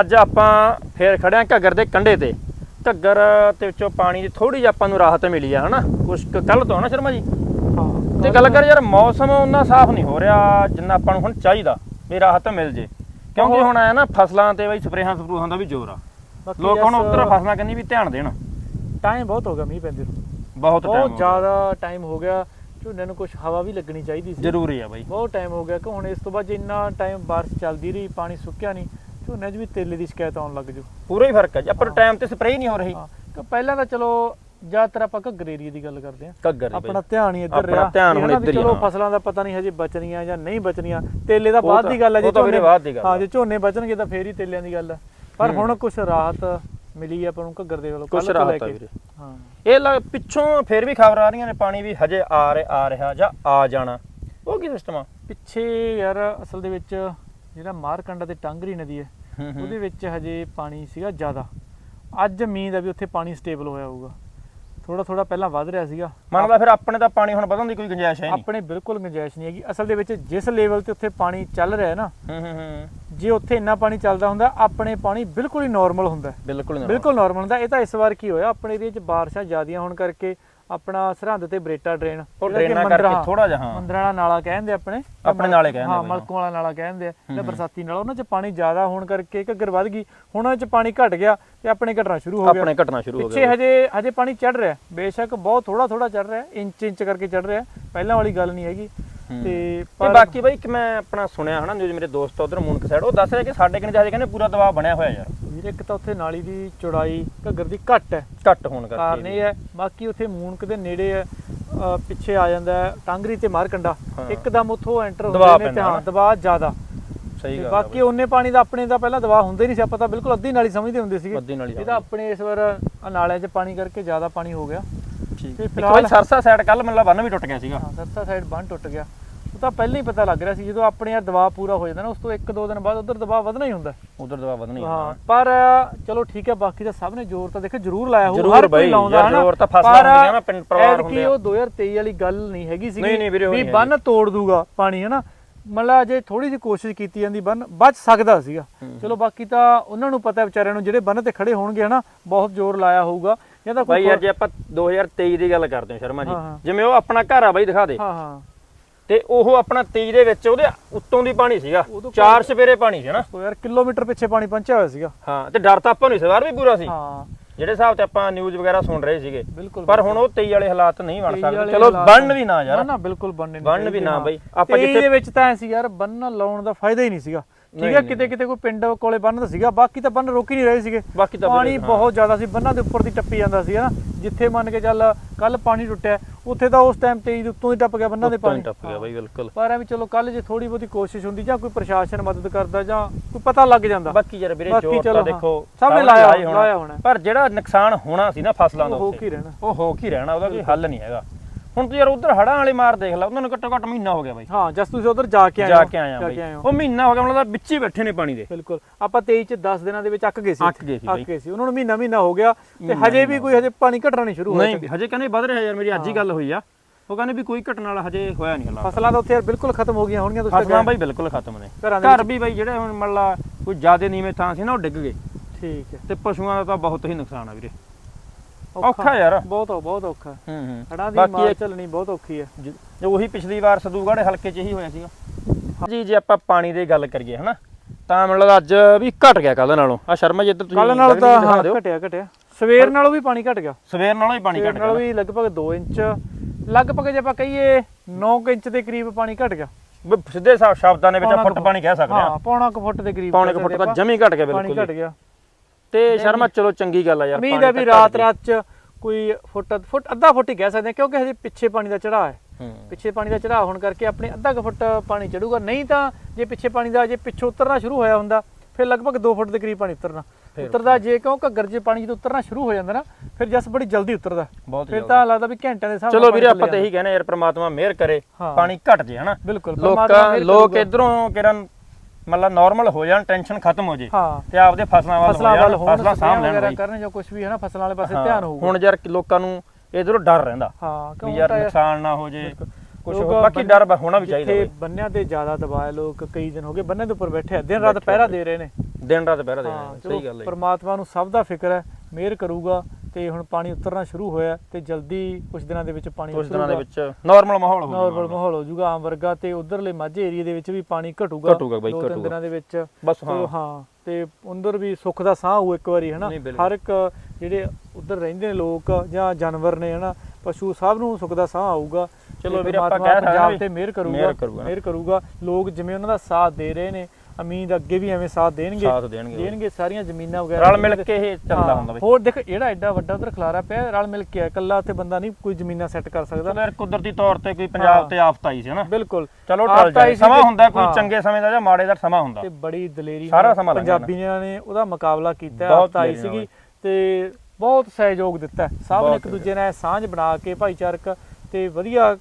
ਅੱਜ ਆਪਾਂ ਫੇਰ ਖੜੇ ਆਂ ਘੱਗਰ ਦੇ ਕੰਢੇ ਤੇ। ਘੱਗਰ ਤੇ ਵਿੱਚੋਂ ਪਾਣੀ ਦੀ ਥੋੜੀ ਜਿਹੀ ਆਪਾਂ ਨੂੰ ਰਾਹਤ ਮਿਲੀ ਆ ਹਨਾ? ਕੁਛ ਕੱਲ ਤੋਂ ਨਾ ਸ਼ਰਮਾ ਜੀ? ਹਾਂ ਤੇ ਗੱਲ ਕਰ ਯਾਰ ਮੌਸਮ ਉਹਨਾਂ ਸਾਫ਼ ਨਹੀਂ ਹੋ ਰਿਹਾ ਜਿੰਨਾ ਆਪਾਂ ਨੂੰ ਹੁਣ ਚਾਹੀਦਾ ਵੀ ਰਾਹਤ ਮਿਲ ਜੇ। ਕਿਉਂਕਿ ਹੁਣ ਆਇਆ ਨਾ ਫਸਲਾਂ ਤੇ ਬਈ ਸਪਰੇਹਾਂ ਸਪਰੂਹਾਂ ਦਾ ਵੀ ਜ਼ੋਰ ਆ। ਲੋਕ ਹੁਣ ਉਧਰ ਫਸਲਾਂ ਕੰਨੀ ਵੀ ਧਿਆਨ ਦੇਣ। ਟਾਈਮ ਬਹੁਤ ਹੋ ਗਿਆ ਮੀਂਹ ਪੈਂਦੇ ਨੂੰ। ਬਹੁਤ ਟਾਈਮ ਬਹੁਤ ਜ਼ਿਆਦਾ ਟਾਈਮ ਹੋ ਗਿਆ। ਝੋਨੇ ਨੂੰ ਕੁਝ ਹਵਾ ਵੀ ਲੱਗਣੀ ਚਾਹੀਦੀ ਸੀ। ਜ਼ਰੂਰੀ ਆ ਬਈ। ਬਹੁਤ ਟਾਈਮ ਹੋ ਗਿਆ ਕਿ ਹੁਣ ਇਸ ਤੋਂ ਬਾਅਦ ਜੇ ਇੰਨਾ ਟਾਈਮ ਬਾਰਿਸ਼ ਚੱਲਦੀ ਰਹੀ ਪਾਣੀ ਸੁੱਕਿਆ ਨਹੀਂ ਝੋਨੇ 'ਚ ਵੀ ਤੇਲੇ ਦੀ ਸ਼ਿਕਾਇਤ ਆਉਣ ਲੱਗ ਜੂ ਪੂਰਾ ਹੀ ਫ਼ਰਕ ਹੈ ਜੀ ਆਪਾਂ ਟਾਈਮ ਤੇ ਸਪਰੇਅ ਨਹੀਂ ਹੋ ਰਹੀ। ਹਾਂ ਕਿ ਪਹਿਲਾਂ ਤਾਂ ਚਲੋ ਜ਼ਿਆਦਾਤਰ ਆਪਾਂ ਘੱਗਰ ਏਰੀਏ ਦੀ ਗੱਲ ਕਰਦੇ ਘੱਗਰ ਹੀ ਆਪਣਾ ਧਿਆਨ ਹੀ ਇੱਧਰ ਆਪਣਾ ਰਿਹਾ। ਧਿਆਨ ਵੀ ਹੁਣ ਇੱਧਰ ਹੀ ਚਲੋ। ਫਸਲਾਂ ਦਾ ਪਤਾ ਨਹੀਂ ਹਜੇ ਬਚਣੀਆਂ ਜਾਂ ਨਹੀਂ ਬਚਣੀਆਂ। ਤੇਲੇ ਦਾ ਬਾਅਦ ਦੀ ਗੱਲ ਹੈ ਜੇ ਗੱਲ ਹਾਂ ਆ। ਜੇ ਝੋਨੇ ਬਚਣਗੇ ਤਾਂ ਫੇਰ ਹੀ ਤੇਲਿਆਂ ਦੀ ਗੱਲ ਹੈ ਪਰ ਹੁਣ ਕੁਝ ਰਾਹਤ ਮਿਲੀ ਹੈ ਆਪਾਂ ਨੂੰ ਘੱਗਰ ਦੇ ਵੱਲੋਂ। ਕੁਛ ਕੱਲ੍ਹ ਤੋਂ ਲੈ ਰਾਹਤ ਆ। ਵੀਰੇ। ਹਾਂ। ਇਹ ਲ- ਪਿੱਛੋਂ ਫੇਰ ਵੀ ਖਬਰ ਆ ਰਹੀਆਂ ਨੇ ਪਾਣੀ ਵੀ ਹਜੇ ਆ ਰਿਹਾ ਆ ਰਿਹਾ ਜਾਂ ਆ ਜਾਣਾ। ਉਹ ਕੀ ਸਿਸਟਮ ਆ? ਪਿੱਛੇ ਯਾਰ ਅਸਲ ਦੇ ਵਿੱਚ ਜਿਹੜਾ ਮਾਰਕੰਡਾ ਤੇ ਟਾਂਗਰੀ ਨਦੀ ਹੈ ਉਹਦੇ ਵਿੱਚ ਹਜੇ ਪਾਣੀ ਸੀਗਾ ਜ਼ਿਆਦਾ। ਅੱਜ ਮੀਂਹ ਦਾ ਵੀ ਉੱਥੇ ਪਾਣੀ ਸਟੇਬਲ ਹੋਇਆ ਹੋਊਗਾ। ਥੋੜਾ ਥੋੜਾ ਪਹਿਲਾਂ ਵੱਧ ਰਿਹਾ ਸੀਗਾ। ਮੰਨਦਾ ਫਿਰ ਆਪਣੇ ਤਾਂ ਪਾਣੀ ਹੁਣ ਵਧਣ ਦੀ ਕੋਈ ਗੁੰਜਾਇਸ਼ ਹੈ ਨਹੀਂ। ਆਪਣੇ ਬਿਲਕੁਲ ਗੁੰਜਾਇਸ਼ ਨਹੀਂ ਹੈਗੀ। ਅਸਲ ਦੇ ਵਿੱਚ ਜਿਸ ਲੈਵਲ ਤੇ ਉੱਥੇ ਪਾਣੀ ਚੱਲ ਰਿਹਾ ਹੈ ਨਾ ਹੂੰ ਹੂੰ ਹੂੰ। ਜੇ ਉੱਥੇ ਇੰਨਾ ਪਾਣੀ ਚੱਲਦਾ ਹੁੰਦਾ ਆਪਣੇ ਪਾਣੀ ਬਿਲਕੁਲ ਹੀ ਨਾਰਮਲ ਹੁੰਦਾ। ਹੈ। ਬਿਲਕੁਲ ਬਿਲਕੁਲ ਨਾਰਮਲ ਹੁੰਦਾ। ਇਹ ਤਾਂ ਇਸ ਵਾਰ ਕੀ ਹੋਇਆ ਆਪਣੇ ਏਰੀਏ 'ਚ ਬਾਰਿਸ਼ਾਂ ਜ਼ਿਆਦੀਆਂ ਹੋਣ ਕਰਕੇ ਆਪਣਾ ਸਰਹੰਦ ਤੇ ਬਰੇਟਾ ਡਰੇਨ। ਉਹ ਡਰੇਨਾਂ ਕਰਕੇ ਥੋੜਾ ਜਿਹਾ ਹਾਂ। ਮੰਦਰਾਂ ਵਾਲਾ ਨਾਲਾ ਕਹਿੰਦੇ ਆਪਣੇ। ਆਪਣੇ ਨਾਲੇ ਕਹਿੰਦੇ ਹਾਂ। ਮਲਕੋਂ ਵਾਲਾ ਨਾਲਾ ਕਹਿੰਦੇ ਆ। ਜਿਹੜਾ ਬਰਸਾਤੀ ਨਾਲਾ ਉਹਨਾਂ 'ਚ ਪਾਣੀ ਜ਼ਿਆਦਾ ਹੋਣ ਕਰਕੇ ਘੱਗਰ ਵੱਧ ਗਈ। ਹੁਣ ਉਹਨਾਂ 'ਚ ਪਾਣੀ ਘਟ ਗਿਆ ਤੇ ਆਪਣੇ ਘਟਣਾ ਸ਼ੁਰੂ ਹੋ ਗਿਆ। ਆਪਣੇ ਘਟਨਾ ਸ਼ੁਰੂ ਹੋ ਪਿੱਛੇ ਗਿਆ ਹਜੇ ਹਜੇ ਪਾਣੀ ਚੜ ਰਿਹਾ। ਬੇਸ਼ੱਕ ਬਹੁਤ ਥੋੜਾ ਥੋੜਾ ਚੜ ਰਿਹਾ। ਇੰਚ ਇੰਚ ਕਰਕੇ ਚੜ ਰਿਹਾ। ਪਹਿਲਾਂ ਵਾਲੀ ਗੱਲ ਨਹੀਂ ਹੈਗੀ। ਤੇ ਤੇ ਪਰ ਬਾਕੀ ਬਾਈ ਕਿ ਮੈਂ ਆਪਣਾ ਸੁਣਿਆ ਹਨਾ ਨਿਊਜ਼ ਮੇਰੇ ਦੋਸਤ ਉਧਰ ਮੂਨਕ ਸਾਈਡ ਉਹ ਦੱਸ ਰਿਹਾ ਕਿ ਸਾਡੇ ਕਿਨੇ ਜਾਦੇ ਕਹਿੰਦੇ ਪੂਰਾ ਦਬਾਅ ਬਣਿਆ ਹੋਇਆ ਯਾਰ। ਇੱਕ ਤਾਂ ਉੱਥੇ ਨਾਲੀ ਦੀ ਚੌੜਾਈ ਘੱਗਰ ਦੀ ਘੱਟ ਹੈ। ਘੱਟ ਹੋਣ ਕਾਰਨ ਕਰਕੇ ਇਹ ਹੈ ਬਾਕੀ ਉੱਥੇ ਮੂਨਕ ਦੇ ਨੇੜੇ ਹੈ ਪਿੱਛੇ ਆ ਜਾਂਦਾ ਹੈ ਟਾਂਗਰੀ ਤੇ ਮਾਰਕੰਡਾ। ਇੱਕਦਮ ਉੱਥੋਂ ਐਂਟਰ ਹੁੰਦੇ ਨੇ ਤੇ ਹਾਂ। ਦਬਾਅ ਜ਼ਿਆਦਾ। ਸਹੀ ਗੱਲ ਬਾਕੀ ਉਹਨੇ ਪਾਣੀ ਦਾ ਆਪਣੇ ਦਾ ਪਹਿਲਾਂ ਦਬਾਅ ਹੁੰਦੇ ਨਹੀਂ ਸੀ ਆਪਾਂ ਤਾਂ ਬਿਲਕੁਲ ਅੱਧੀ ਨਾਲੀ ਸਮਝਦੇ ਹੁੰਦੇ ਸੀਗੇ। ਅੱਧੀ ਨਾਲੀ ਇਹਦਾ ਆਪਣੇ ਇਸ ਵਾਰ ਨਾਲਿਆਂ 'ਚ ਪਾਣੀ ਕਰਕੇ ਜ਼ਿਆਦਾ ਪਾਣੀ ਹੋ ਗਿਆ। ਠੀਕ। ਇੱਕ ਵਾਰੀ ਸਰਸਾ ਸਾਈਡ ਕੱਲ ਮਤਲਬ ਬੰਨ ਵੀ ਟੁੱਟ ਗਿਆ ਸੀਗਾ। ਹਾਂ ਸਰਸਾ ਸਾਈਡ ਬੰਨ ਟੁੱਟ ਗਿਆ। ਉਹ ਤਾਂ ਪਹਿਲਾਂ ਹੀ ਪਤਾ ਲੱਗ ਰਿਹਾ ਸੀ ਜਦੋਂ ਆਪਣੇ ਆ ਦਬਾਅ ਪੂਰਾ ਹੋ ਜਾਂਦਾ ਨਾ ਉਸ ਤੋਂ ਇੱਕ ਦੋ ਦਿਨ ਬਾਅਦ ਉਧਰ ਦਬਾਅ ਵਧਣਾ ਹੀ ਹੁੰਦਾ। ਉਧਰ ਦਬਾਅ ਵਧਣੀ ਹਾਂ ਪਰ ਚਲੋ ਠੀਕ ਹੈ ਬਾਕੀ ਤਾਂ ਸਭ ਨੇ ਜ਼ੋਰ ਤਾਂ ਦੇਖੋ ਜ਼ਰੂਰ ਲਾਇਆ ਹੋਊ ਹਰ ਕੋਈ ਬਈ, ਲਾਉਂਦਾ ਯਾਰ ਹੈ ਨਾ। ਜ਼ੋਰ ਤਾਂ ਫਸਲਾਂ ਹੁੰਦੀਆਂ ਨਾ, ਪਿੰਡ ਪਰਿਵਾਰ ਹੁੰਦੇ ਆ। ਉਹ 2023 ਵਾਲੀ ਗੱਲ ਨਹੀਂ ਹੈਗੀ ਸੀਗੀ ਨਹੀਂ, ਨਹੀਂ ਵੀਰੇ, ਉਹ ਵੀ ਬੰਨ ਤੋੜ ਦੂਗਾ ਪਾਣੀ ਹੈ ਨਾ ਮਤਲਬ ਜੇ ਥੋੜੀ ਜਿਹੀ ਕੋਸ਼ਿਸ਼ ਕੀਤੀ ਜਾਂਦੀ ਬੰਨ ਬਚ ਸਕਦਾ ਸੀਗਾ। ਚਲੋ ਬਾਕੀ ਤਾਂ ਉਹਨਾਂ ਨੂੰ ਪਤਾ ਵਿਚਾਰਿਆਂ ਨੂੰ ਜਿਹੜੇ ਬੰਨ ਤੇ ਖੜੇ ਹੋਣਗੇ ਹਨਾ ਬਹੁਤ ਜ਼ੋਰ ਲਾਇਆ ਹੋਊਗਾ। ਜਾਂ ਤਾਂ ਬਾਈ ਕੋਈ ਯਾਰ ਜੇ ਆਪਾਂ 2023 ਦੀ ਗੱਲ ਕਰਦੇ ਹਾਂ ਸ਼ਰਮਾ ਜੀ। ਜਿਵੇਂ ਉਹ ਆਪਣਾ ਘਰ ਆ ਬਾਈ ਦਿਖਾ ਦੇ। ਹਾਂ ਹਾਂ। ਤੇ ਉਹ ਆਪਣਾ 23 ਦੇ ਵਿੱਚ ਉਹਦੇ ਉੱਤੋਂ ਦੀ ਪਾਣੀ ਸੀਗਾ। ਚਾਰ ਸਵੇਰੇ ਪਾਣੀ ਸੀ ਨਾ। ਯਾਰ ਕਿਲੋਮੀਟਰ ਪਿੱਛੇ ਪਾਣੀ ਪਹੁੰਚਿਆ ਹੋਇਆ ਸੀਗਾ। ਹਾਂ ਤੇ ਡਰ ਤਾਂ ਆਪਾਂ ਨੂੰ ਇਸ ਵਾਰ ਵੀ ਪੂਰਾ ਸੀ। ਹਾਂ। ਜਿਹੜੇ ਹਿਸਾਬ ਤੇ ਆਪਾਂ ਨਿਊਜ਼ ਵਗੈਰਾ ਸੁਣ ਰਹੇ ਸੀਗੇ। ਪਰ ਹੁਣ ਉਹ 23 ਵਾਲੇ ਹਾਲਾਤ ਨਹੀਂ ਬਣ 23 ਸਕਦੇ। ਚਲੋ ਬਣਨ ਵੀ ਨਾ ਯਾਰ। ਨਾ ਬਿਲਕੁਲ ਬੰਨਣੇ ਨਹੀਂ ਬੰਨ ਵੀ ਨਾ। ਬਈ ਆਪਾਂ ਤੇਈ ਜਿੱਥੇ ਦੇ ਵਿੱਚ ਤਾਂ ਐ ਸੀ ਯਾਰ ਬੰਨ ਲਾਉਣ ਦਾ ਫਾਇਦਾ ਹੀ ਨਹੀਂ ਸੀਗਾ। ਠੀਕ ਹੈ ਕਿਤੇ ਕਿਤੇ ਕੋਈ ਪਿੰਡ ਕੋਲੇ ਬੰਨ ਤਾਂ ਸੀਗਾ ਬਾਕੀ ਤਾਂ ਬੰਨ ਰੋਕ ਹੀ ਨਹੀਂ ਰਹੇ ਸੀਗੇ। ਬਾਕੀ ਤਾਂ ਪਾਣੀ। ਬਹੁਤ ਜ਼ਿਆਦਾ ਸੀ ਬੰਨਾਂ ਦੇ ਉੱਪਰ ਦੀ ਟੱਪੀ ਜਾਂਦਾ ਸੀ ਹਨਾ। ਜਿੱਥੇ ਮੰਨ ਕੇ ਚੱਲ ਕੱਲ ਪਾਣੀ ਟੁੱਟਿਆ ਉੱਥੇ ਤਾਂ ਉਸ ਟਾਈਮ 23 ਦੇ ਉੱਤੋਂ ਹੀ ਟੱਪ ਗਿਆ ਬੰਨਾਂ ਦੇ ਪਾਣੀ। ਟੱਪ ਗਿਆ ਬਾਈ ਬਿਲਕੁਲ। ਪਰ ਐਵੇਂ ਚਲੋ ਕੱਲ ਜੇ ਥੋੜੀ ਬਹੁਤੀ ਕੋਸ਼ਿਸ਼ ਹੁੰਦੀ ਜਾਂ ਕੋਈ ਪ੍ਰਸ਼ਾਸਨ ਮਦਦ ਕਰਦਾ ਜਾਂ ਕੋਈ ਪਤਾ ਲੱਗ ਜਾਂਦਾ। ਬਾਕੀ ਯਾਰ ਵੀਰੇ ਚਲੋ ਤਾਂ। ਦੇਖੋ ਸਭ ਨੇ ਲਾਇਆ ਲਾਇਆ ਹੋਣਾ ਪਰ ਜਿਹੜਾ ਨੁਕਸਾਨ ਹੋਣਾ ਸੀ ਨਾ ਫਸਲਾਂ ਦਾ ਉਹ ਹੋ ਕੀ ਰਹਿਣਾ। ਉਹ ਹੋ ਕੀ ਰਹਿਣਾ ਉਹਦਾ ਕੋਈ ਹੱਲ ਨਹੀਂ ਹੈਗਾ। ਹੁਣ ਤੂੰ ਯਾਰ ਉਧਰ ਹੜਾਂ ਵਾਲੇ ਮਾਰ ਦੇਖ ਲੈ ਉਹਨਾਂ ਨੂੰ ਘੱਟੋ ਘੱਟ ਮਹੀਨਾ ਹੋ ਗਿਆ ਬਾਈ। ਹਾਂ ਜਸ ਤੁਸੀਂ ਉਧਰ ਜਾ ਕੇ ਆਏ ਜਾ ਕੇ ਆਇਆ ਬਾਈ। ਉਹ ਮਹੀਨਾ ਹੋ ਗਿਆ ਮਤਲਬ ਵਿੱਚ ਹੀ ਬੈਠੇ ਨੇ ਪਾਣੀ ਦੇ। ਬਿਲਕੁਲ। ਆਪਾਂ 23 ਚ 10 ਦਿਨਾਂ ਦੇ ਵਿੱਚ ਅੱਕ ਗਏ ਸੀ ਅੱਕ। ਗਏ ਸੀ ਅੱਕ। ਗਏ ਸੀ। ਉਹਨਾਂ ਨੂੰ ਮਹੀਨਾ ਮਹੀਨਾ ਹੋ ਗਿਆ ਤੇ ਹਜੇ ਵੀ ਕੋਈ ਹਜੇ ਪਾਣੀ ਘਟਣਾ ਨਹੀਂ ਸ਼ੁਰੂ ਹੋਇਆ ਨਹੀਂ ਹਜੇ ਕਹਿੰਦੇ ਵੱਧ ਰਿਹਾ ਯਾਰ ਮੇਰੀ ਅੱਜ ਹੀ ਗੱਲ ਹੋਈ ਆ। ਉਹ ਕਹਿੰਦੇ ਵੀ ਕੋਈ ਘਟਨਾ ਵਾਲਾ ਹਜੇ ਹੋਇਆ ਨਹੀਂ ਹਾਲਾਤ। ਫਸਲਾਂ ਤਾਂ ਉੱਥੇ ਯਾਰ ਬਿਲਕੁਲ ਖਤਮ ਹੋ ਗਈਆਂ ਹੋਣਗੀਆਂ ਤੁਸੀਂ ਫਸਲਾਂ ਬਾਈ ਬਿਲਕੁਲ ਖਤਮ ਨੇ। ਘਰ ਵੀ ਬਾਈ ਜਿਹੜੇ ਹੁਣ ਮੱਲਾ ਕੋਈ ਜ਼ਿਆਦੇ ਨੀਵੇਂ ਥਾਂ ਸੀ ਨਾ ਉਹ ਡਿੱਗ ਗਏ। ਠੀਕ ਹੈ। ਤੇ ਪਸ਼ੂਆਂ ਦਾ ਤਾਂ ਬਹੁਤ ਹੀ ਨੁਕਸਾਨ ਆ ਵੀਰੇ। ਔਖਾ। ਯਾਰ। ਬਹੁਤ ਬਹੁਤ ਔਖਾ। ਹੂੰ ਹੂੰ। ਹੜਾਂ ਦੀ ਬਾਕੀ ਮਾਰ ਚੱਲਣੀ ਬਹੁਤ ਔਖੀ ਹੈ ਜ- ਜੋ ਉਹੀ ਪਿਛਲੀ ਵਾਰ ਸਦੂਗੜ੍ਹ ਹਲਕੇ 'ਚ ਹੀ ਹੋਇਆ ਸੀਗਾ। ਜੀ ਜੇ ਆਪਾਂ ਪਾਣੀ ਦੀ ਗੱਲ ਕਰੀਏ ਹਨਾ ਤਾਂ ਮੈਨੂੰ ਲੱਗਦਾ ਅੱਜ ਵੀ ਘਟ ਗਿਆ ਕੱਲ ਨਾਲੋਂ। ਆ ਸ਼ਰਮਾ ਜੀ ਇੱਧਰ ਤੁਸੀਂ ਕੱਲ ਨਾਲੋਂ ਗਗਨ ਜੀ ਤਾਂ ਦਿਖਾ ਹਾਂ ਦਿਓ। ਘਟਿਆ ਘਟਿਆ। ਸਵੇਰ ਨਾਲੋਂ ਵੀ ਪਾਣੀ ਘਟ ਗਿਆ। ਸਵੇਰ ਨਾਲੋਂ ਹੀ ਪਾਣੀ ਸਵੇਰ ਘਟ ਨਾਲੋਂ ਗਿਆ ਵੀ ਲਗਭਗ 2 ਇੰਚ। ਲਗਭਗ ਜੇ ਆਪਾਂ ਕਹੀਏ 9 ਇੰਚ ਦੇ ਕਰੀਬ ਪਾਣੀ ਘਟ ਗਿਆ। ਵੀ ਸਿੱਧੇ ਸ਼- ਸ਼ਬਦਾਂ ਦੇ ਵਿੱਚ ਪੌਣਾ ਫੁੱਟ ਪਾਣੀ ਕਹਿ ਸਕਦੇ ਹਾਂ। ਆ ਪੌਣਾ ਕੁ ਫੁੱਟ ਦੇ ਕਰੀਬ ਪੌਣੇ ਕੁ ਫੁੱਟ ਤਾਂ ਆਪਾਂ। ਜਮੀ ਘਟ ਗਿਆ ਪਾਣੀ ਬਿਲਕੁਲ ਘਟ ਗਿਆ। ਤੇ ਸ਼ਰਮਾ ਚਲੋ ਚੰਗੀ ਗੱਲ ਆ ਯਾਰ ਉਮੀਦ ਪਾਣੀ ਹੈ ਵੀ ਤਾਂ ਘੱਟ ਰਾਤ ਗਿਆ। ਰਾਤ ਚ ਕੋਈ ਫੁੱਟ ਫੁੱਟ ਅੱਧਾ ਫੁੱਟ ਹੀ ਕਹਿ ਸਕਦੇ ਹਾਂ ਕਿਉਂਕਿ ਹਜੇ ਪਿੱਛੇ ਪਾਣੀ ਦਾ ਚੜਾਅ ਹੈ। ਪਿੱਛੇ ਪਾਣੀ ਦਾ ਚੜਾਅ ਹੋਣ ਕਰਕੇ ਆਪਣੇ ਅੱਧਾ ਕੁ ਫੁੱਟ ਪਾਣੀ ਚੜੂਗਾ ਨਹੀਂ ਤਾਂ ਜੇ ਪਿੱਛੇ ਪਾਣੀ ਦਾ ਜੇ ਪਿੱਛੋਂ ਉਤਰਨਾ ਸ਼ੁਰੂ ਹੋਇਆ ਹੁੰਦਾ ਫਿਰ ਲਗਭਗ 2 ਫੁੱਟ ਦੇ ਕਰੀਬ ਪਾਣੀ ਉਤਰਨਾ ਉਤਰਦਾ ਜੇ ਕਿਉਂ ਘੱਗਰ ਜੇ ਪਾਣੀ ਜਦੋਂ ਉਤਰਨਾ ਸ਼ੁਰੂ ਹੋ ਜਾਂਦਾ ਨਾ ਫਿਰ ਜਸ ਬੜੀ ਜਲਦੀ ਉਤਰਦਾ ਫਿਰ। ਤਾਂ ਲੱਗਦਾ ਵੀ ਘੰਟਿਆਂ ਦੇ ਨਾਲ ਚਲੋ ਵੀਰੇ ਆਪਾਂ ਤਾਂ ਇਹੀ ਕਹਿੰਦੇ ਯਾਰ ਪ੍ਰਮਾਤਮਾ ਮਿਹਰ ਕਰੇ। ਪਾਣੀ ਘਟ ਜੇ ਹਨਾ ਲੋਕਾਂ ਲੋਕ। ਇਧਰੋਂ ਕਿਰਨ ਮਤਲਬ ਨਾਰਮਲ ਹੋ ਜਾਣ ਟੈਨਸ਼ਨ ਖਤਮ ਹੋ ਜੇ ਹਾਂ ਤੇ ਆਪਦੇ ਫਸਲਾਂ ਵੱਲ ਫਸਲਾਂ ਵੱਲ ਹੋਣ ਫਸਲਾਂ ਸਾਂਭ ਲੈਣ ਵਗੈਰਾ। ਕਰਨ ਜਾਂ ਕੁਝ ਵੀ ਹੈ ਨਾ ਫਸਲਾਂ ਵਾਲੇ ਪਾਸੇ ਧਿਆਨ ਹੋਊਗਾ ਹੁਣ ਯਾਰ ਲੋਕਾਂ ਨੂੰ ਇਧਰੋਂ ਡਰ ਰਹਿੰਦਾ ਹਾਂ ਕਿਉਂ ਯਾਰ ਨੁਕਸਾਨ ਨਾ ਹੋ ਜੇ ਹੋਰ- ਬਾਕੀ ਡਰ ਹੋਣਾ ਵੀ ਚਾਹੀਦਾ ਜਿੱਥੇ। ਬੰਨਿਆਂ ਤੇ ਜ਼ਿਆਦਾ ਦਬਾਅ ਲੋਕ ਕਈ ਦਿਨ ਹੋ ਗਏ ਬੰਨਿਆਂ ਦੇ ਉੱਪਰ ਬੈਠੇ ਆ ਦਿਨ ਰਾਤ ਪਹਿਰਾ। ਦੇ ਰਹੇ ਨੇ ਦਿਨ ਰਾਤ ਪਹਿਰਾ ਹਾਂ ਦੇਣਾ ਚਲੋ ਸਹੀ ਗੱਲ ਹੈ ਪ੍ਰਮਾਤਮਾ ਨੂੰ ਸਭ ਦਾ ਫਿਕਰ ਹੈ ਮਿਹਰ ਕਰੂਗਾ ਤੇ ਹੁਣ ਪਾਣੀ ਉਤਰਨਾ ਸ਼ੁਰੂ ਹੋਇਆ ਤੇ ਜਲਦੀ ਕੁਝ ਦਿਨਾਂ ਦੇ ਵਿੱਚ ਪਾਣੀ ਕੁਝ ਦਿਨਾਂ ਦੇ ਵਿੱਚ ਨਾਰਮਲ ਮਾਹੌਲ ਹੋ ਨਾਰਮਲ ਜਾਊਗਾ ਮਾਹੌਲ ਹੋ ਜਾਊਗਾ ਆਮ ਵਰਗਾ ਤੇ ਉਧਰਲੇ ਮਾਝੇ ਏਰੀਆ ਦੇ ਵਿੱਚ ਵੀ ਪਾਣੀ ਘਟੂਗਾ ਘਟੂਗਾ ਬਾਈ, ਦੋ ਤਿੰਨ ਘਟੂਗਾ। ਦਿਨਾਂ ਦੇ ਵਿੱਚ। ਬਸ ਹਾਂ। ਹਾਂ ਤੇ ਉਧਰ ਵੀ ਸੁੱਖ ਦਾ ਸਾਹ ਹੋਊ ਇੱਕ ਵਾਰੀ ਹਨਾ। ਹਰ ਇੱਕ ਜਿਹੜੇ ਉਧਰ ਰਹਿੰਦੇ ਨੇ ਲੋਕ ਜਾਂ ਜਾਨਵਰ ਨੇ ਹਨਾ? ਪਸ਼ੂ ਸਭ ਨੂੰ ਸੁੱਖ ਦਾ ਸਾਹ ਆਊਗਾ। ਚਲੋ ਵੀਰੇ, ਆਪਾਂ ਕਹਿ ਸਕਦੇ ਹਾਂ ਪੰਜਾਬ ਤੇ ਮਿਹਰ ਕਰੂਗਾ। ਮਿਹਰ ਕਰੂਗਾ। ਲੋਕ ਜਿਵੇਂ ਉਹਨਾਂ ਦਾ ਸਾਥ ਦੇ ਰਹੇ ਨੇ ਉਮੀਦ ਅੱਗੇ ਵੀ ਐਵੇਂ ਸਾਥ ਦੇਣਗੇ? ਸਾਥ ਦੇਣਗੇ। ਦੇਣਗੇ ਸਾਰੀਆਂ ਜ਼ਮੀਨਾਂ ਵਗੈਰਾ? ਰਲ ਮਿਲ ਕੇ ਇਹ ਚੱਲਦਾ ਹੁੰਦਾ ਬਈ। ਹੋਰ ਦੇਖ ਜਿਹੜਾ ਐਡਾ ਵੱਡਾ ਉਧਰ ਖਲਾਰਾ ਪਿਆ ਰਲ ਮਿਲ ਕੇ ਆ ਇਕੱਲਾ ਉੱਥੇ ਬੰਦਾ ਨਹੀਂ ਕੋਈ ਜ਼ਮੀਨਾਂ ਸੈੱਟ ਕਰ ਸਕਦਾ। ਚਲੋ ਯਾਰ ਕੁਦਰਤੀ ਤੌਰ ਤੇ ਕੋਈ। ਪੰਜਾਬ ਤੇ ਆਫਤ ਆਈ ਸੀ ਹਨਾ? ਬਿਲਕੁਲ। ਚਲੋ ਟਲ ਜਾਏ। ਸਮਾਂ ਹੁੰਦਾ ਕੋਈ। ਚੰਗੇ ਸਮੇਂ ਦਾ ਜਾਂ ਮਾੜੇ ਦਾ ਸਮਾਂ ਹੁੰਦਾ। ਤੇ ਬੜੀ ਦਲੇਰੀ ਸਾਰਾ ਸਮਾਂ ਪੰਜਾਬੀਆਂ ਨੇ ਉਹਦਾ ਮੁਕਾਬਲਾ ਕੀਤਾ ਆਫਤ ਆਈ ਸੀਗੀ ਤੇ ਬਹੁਤ ਸਹਿਯੋਗ ਦਿੱਤਾ। ਸਭ ਨੇ ਇੱਕ ਦੂਜੇ ਨਾਲ ਸਾਂਝ ਬਣਾ ਕੇ ਭਾਈਚਾਰਕ ਤੇ ਵਧੀਆ